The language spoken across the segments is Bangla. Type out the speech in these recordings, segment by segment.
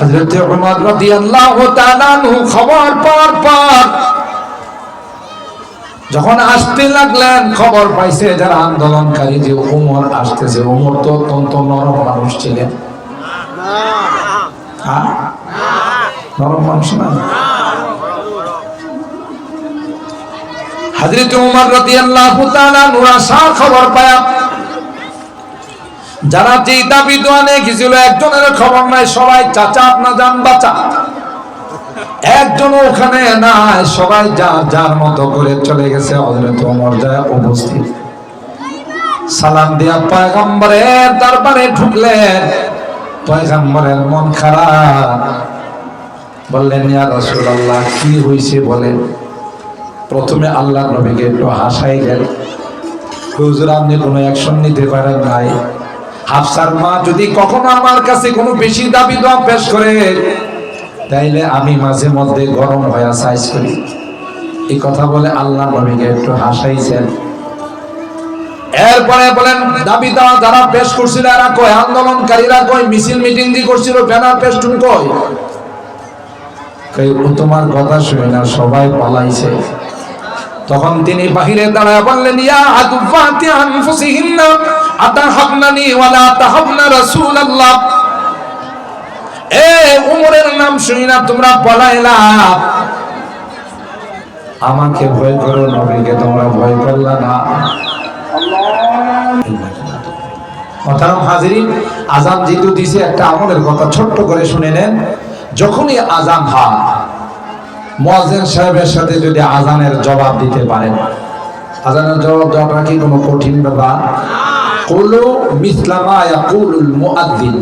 হযরত খবর পর পর যখন আসতে লাগলেন, খবর পাইছে যারা আন্দোলনকারী যে উমর আসতেছে। উমর তো অত্যন্ত নরম মানুষ ছিলেন। হ্যাঁ? নরম মানুষ না? হযরত উমর তাআলা নুরাসা খবর পায়া যারা যে দাবি দোয়ানে গেছিল, একজনের খবর নাই, সবাই চাচা, আপনা যান বাঁচা একজন ওখানে নাই, সবাই যার যার মতো করে চলে গেছে, হযরত ওমর যায় উপস্থিত। সালাম দিয়া পয়গম্বরের দরবারে ঢুকলেন। পয়গম্বরের মন খারাপ। বললেন, ইয়া রাসূলুল্লাহ, কি হইছে বলেন? প্রথমে আল্লাহ নবীকে একটু হাসাই গেল। হুজুর, আপনি কোনো অ্যাকশন নিতে পারেন নাই। হাফসার মা যদি কখনো আমার কাছে কোনো বেশি দাবি দোয়া পেশ করে, তাইলে আমি মাঝে মধ্যে গরম হয়ে সাইজ করি। এই কথা বলে আল্লাহ নবীকে একটু হাসাইছেন। এরপরে বলেন, দাবি দেওয়া যারা পেশ করছিল এরা কয়? আন্দোলনকারীরা কয়? মিছিল মিটিং দি করছিল, ব্যানার পেস্টুন কয় কই? তোমার কথা শুনে না, সবাই পালাইছে। তখন তিনি বাহিরে দাঁড়ায় বললেন, ইয়া আদুফাতি আনফুসিহিন্না, আতাহাবনানি ওয়ালা তাহাবনা রাসূলুল্লাহ? এ উমরের নাম শুনি না, তোমরা পলাইলা। আমাকে ভয় করো নবীকে, তোমরা ভয় করলা না। মহতারাম হাজিরিন আজান যেহেতু দিছে, একটা আমলের কথা ছোট্ট করে শুনে নেন। যখনই আজান হয় মুয়াজ্জিন সাহেবের সাথে যদি আজানের জবাব দিতে পারেন আজানের জবাব দেওয়াটা কি কোনো কঠিন ব্যাপার? কুলু মিসলামা ইয়াকুলুল মুআদ্দিন।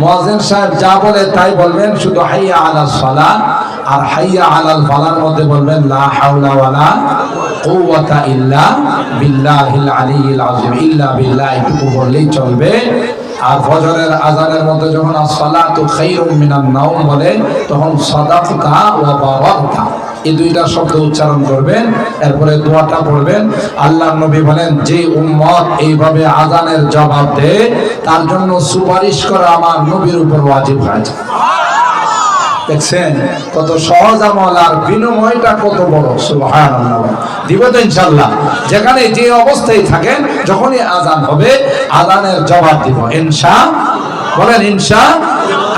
মুয়াজ্জিন সাহেব যা বলে তাই বলবেন, শুধু হাইয়া আলাস সালাহ আর হাইয়া আলাল ফালার মধ্যে বলবেন, লা হাওলা ওয়ালা কুওয়াতা ইল্লা বিল্লাহিল আলিয়্যিল আযীম। ইল্লা বিল্লাহ, এটুকু বললেই চলবে। আর ফজরের আজানের মধ্যে যখন আসসালাতু খায়রুম মিনান নাওম বলে, তখন সাদাকতা ওয়া বারাকতা এই দুইটা শব্দ উচ্চারণ করবেন, এরপরে দোয়াটা পড়বেন। আল্লাহ নবী বলেন, যে উম্মত এইভাবে আজানের জবাব দেয়, তার জন্য সুপারিশ করা আমার নবীর উপর ওয়াজিব হয়েছে। দেখছেন? কত সহজ আমল আর বিনিময়টা কত বড়, সুবহানাল্লাহ। দিব তো ইনশাআল্লাহ। যেখানে যে অবস্থায় থাকেন, যখনই আজান হবে আজানের জবাব দিব। ইনশা, বলেন ইনশা,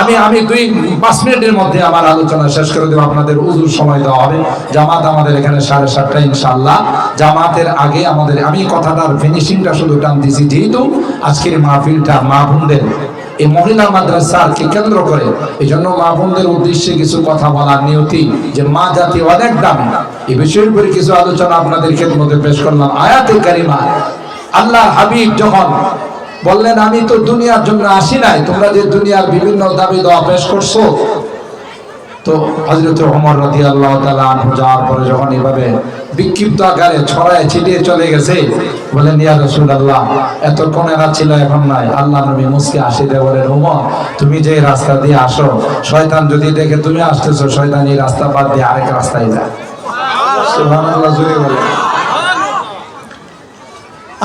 আমি আমি দুই, পাঁচ মিনিটের মধ্যে আমার আলোচনা শেষ করে দেবো। আপনাদের উজুর সময় দেওয়া হবে। জামাত আমাদের এখানে সাড়ে সাতটা ইনশাল্লাহ জামাতের আগে আমাদের, আমি কথাটার ফিনিশিংটা শুধু টান টানতেছি। যেহেতু আজকের মাহফিলটা মা বোনদের এই মহিলা মাদ্রাসাকে কেন্দ্র করে এই জন্য মা বোনদের উদ্দেশ্যে কিছু কথা বলার নিয়তি যে মা জাতি অনেক দামি। এই বিষয়ের উপরে কিছু আলোচনা আপনাদের মধ্যে পেশ করলাম। আয়াতে কারিমা আল্লাহ হাবিব যখন বললেন, আমি তো দুনিয়ার জন্য আসি নাই, তোমরা যে দুনিয়ার বিভিন্ন দাবি দেওয়া পেশ করছ তো হজরত ওমর রাদি আল্লাহ তালা যাওয়ার পরে যখন এভাবে বিক্ষিপ্ত আকারে ছড়ায় ছিটিয়ে চলে গেছে বলেন ইয়া রসুল আল্লাহ এতক্ষণ এরা ছিল এখন নাই। আল্লাহ নবী মুসকে আসি দে বলেন ওমর, তুমি যে রাস্তা দিয়ে আসো, শয়তান যদি দেখে তুমি আসতেছো, শয়তান এই রাস্তা বাদ দিয়ে আরেক রাস্তায় যায়।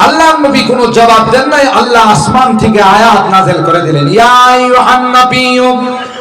আল্লাহ নবী কোনো জবাব দেন নাই। আল্লাহ আসমান থেকে আয়াত নাজেল করে দিলেন। ইয়া নাবিয়্যু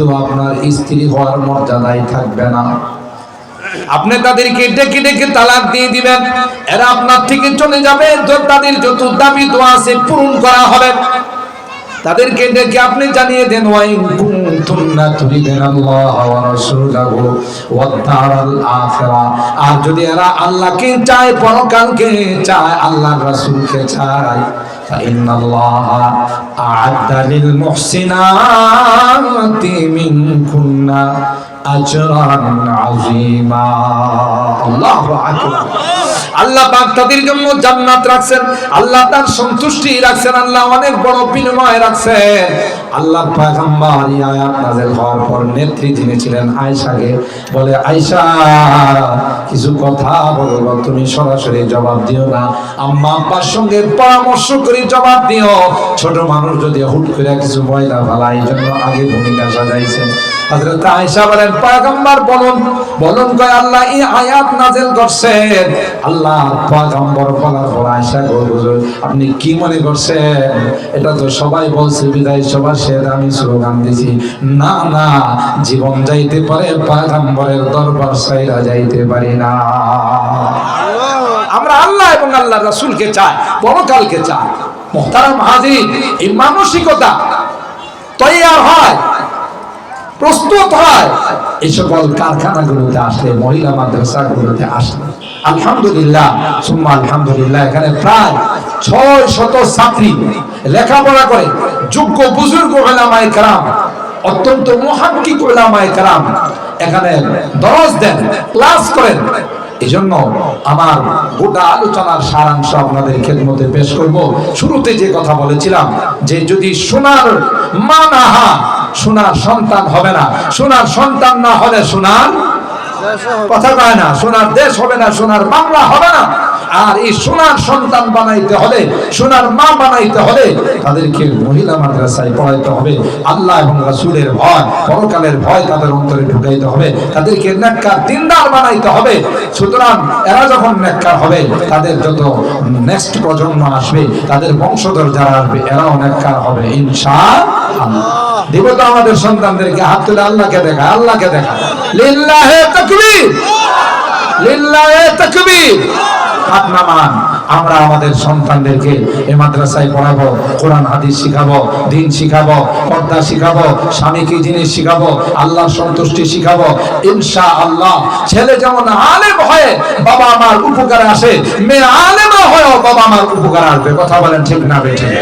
আপনার স্ত্রী হওয়ার মর্যাদায় থাকবে না। আপনি তাদেরকে ডেকে ডেকে তালাক দিয়ে দিবেন। এরা আপনার থেকে চলে যাবে। তাদের যত দাবি দোয়া আছে পূরণ করা হবে। তাদেরকে ডেকে আপনি জানিয়ে দেন আল্লাহ আর যদি এরা আল্লাহকে চায়, পরকালকে চায়, আল্লাহর রাসূলকে চায় فإن الله أعد للمحسنات منكن أجرا عظيما الله أكبر আল্লাহ পাক তাদের জন্য জান্নাত রাখছেন, আল্লাহ তার সন্তুষ্টি রাখছেন, আল্লাহ অনেক বড় বিনিময় রাখছেন। আল্লাহ পয়গম্বর আয়াত নাযিল হওয়ার পর নেত্রী যিনি ছিলেন আয়েশাকে বলে, আয়েশা, কিছু কথা বলব, তুমি সরাসরি জবাব দিও না। আম্মা আব্বার সঙ্গে পরামর্শ করে জবাব দিও। ছোট মানুষ যদি হুট করে কিছু ময়লা ফেলা, এই জন্য আগে ভূমিকা সাজাইছেন। হযরত আয়েশা বলেন, পয়গম্বর, বলুন। বলুন কয়, আল্লাহ এই আয়াত নাযিল করছেন। আল্লাহ আপনি কি মনে করছেন? এটা তো সবাই বলছে, বিদায় সবার শেষ আমি স্লোগান দিছি। না না, জীবন যাইতে পারে, পয়গম্বরের দরবার সাইরা যাইতে পারি না। আমরা আল্লাহ এবং আল্লাহ রাসূলকে চাই, পরকালকে চাই। মোহতারাম হাজির, এই মানসিকতা তৈয়ার হয়। প্রস্তুত হয়। এই সকল কারখানাগুলোতে আসলে, মহিলা মাদ্রাসাগুলোতে আসলে। আলহামদুলিল্লাহ, সুম্মা আলহামদুলিল্লাহ, এখানে প্রায় ছয় শত ছাত্রী লেখাপড়া করে। যোগ্য বুজুর্গ ওলামায়ে কারাম, অত্যন্ত মুহাক্কিক ওলামায়ে কারাম, এখানে দরজ দেন, ক্লাস করেন। এই জন্য আমার গোটা আলোচনার সারাংশ আপনাদের খেদমতে পেশ করব। শুরুতে যে কথা বলেছিলাম যে যদি সোনার মা না হা সোনার সন্তান হবে না সোনার সন্তান না হলে সোনার কথা কয় না সোনার দেশ হবে না সোনার বাংলা হবে না। আর এই সোনার সন্তান বানাইতে হলে, সোনার মা বানাইতে হলে তাদেরকে মহিলা মাদ্রাসায় পড়াইতে হবে। আল্লাহ এবং রাসূলের ভয়, পরকালের ভয় তাদের অন্তরে ঢুকাইতে হবে। তাদেরকে নেককার দিনদার বানাইতে হবে। সুতরাং এরা যখন নেককার হবে, তাদের যত নেক্সট প্রজন্ম আসবে, তাদের বংশধর যারা আসবে, এরাও নেককার হবে, ইনশাআল্লাহ। দিব তো আমাদের সন্তানদেরকে হাত তুলে আল্লাহকে দেখা আল্লাহকে দেখা। লিল্লাহে তাকবীর! লিল্লাহে তাকবীর! হাত নামান আমরা আমাদের সন্তানদেরকে এই মাদ্রাসায় পড়াবো, কোরআন, হাদিস শিখাবো, দিন শিখাবো, পর্দা শিখাবো স্বামী কি জিনিস শিখাবো, আল্লাহর সন্তুষ্টি শিখাবো। ইনশা আল্লাহ ছেলে যেমন আলেম হয়ে বাবা আমার উপকারে আসে, মেয়ে আলেমা হয়েও বাবা আমার উপকার আসবে। কথা বলেন ঠিক না বেঠিক?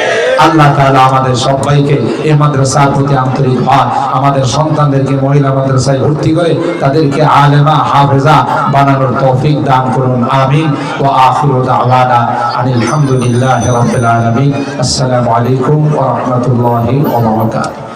আল্লাহ তাআলা আমাদের সবাইকে এই মাদ্রাসার প্রতি আন্তরিক হন আমাদের সন্তানদেরকে মহিলা মাদ্রাসায় ভর্তি করে তাদেরকে আলেমা, হাফেজা বানানোর তৌফিক দান করুন। আমিন। ওয়া আখিরু দাওয়ানা আলহামদুলিল্লাহি হামদুলিল্লাহি রাব্বিল আলামিন। আসসালামু আলাইকুম ওয়া রাহমাতুল্লাহি ওয়া বারাকাতুহু।